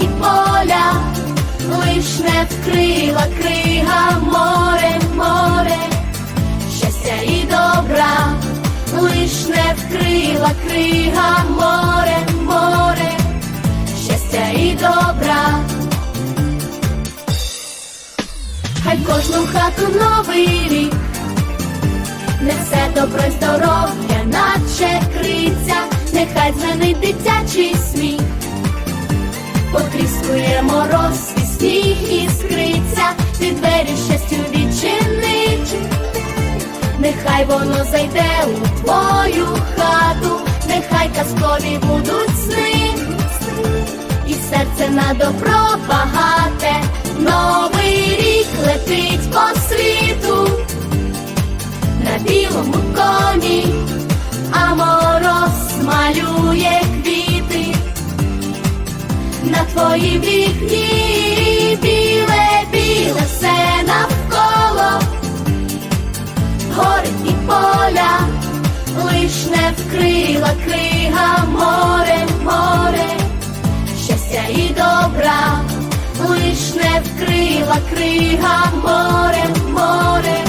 і поля, лиш не вкрила крига море, море, щастя і добра, лиш не вкрила крига море, море. Щастя і добра. Хай кожну хату новий рік, несе добро й здоров'я, мороз і сніг іскриться, ти двері щастю відчинить, нехай воно зайде у твою хату, нехай казкові будуть сни. І серце на добро багате, новий рік летить по світу, на білому коні, а мороз малює на твоїм вікні. Біле, біле все навколо, гори і поля, лиш не вкрила крига море, море. Щастя і добра, лиш не вкрила крига море, море.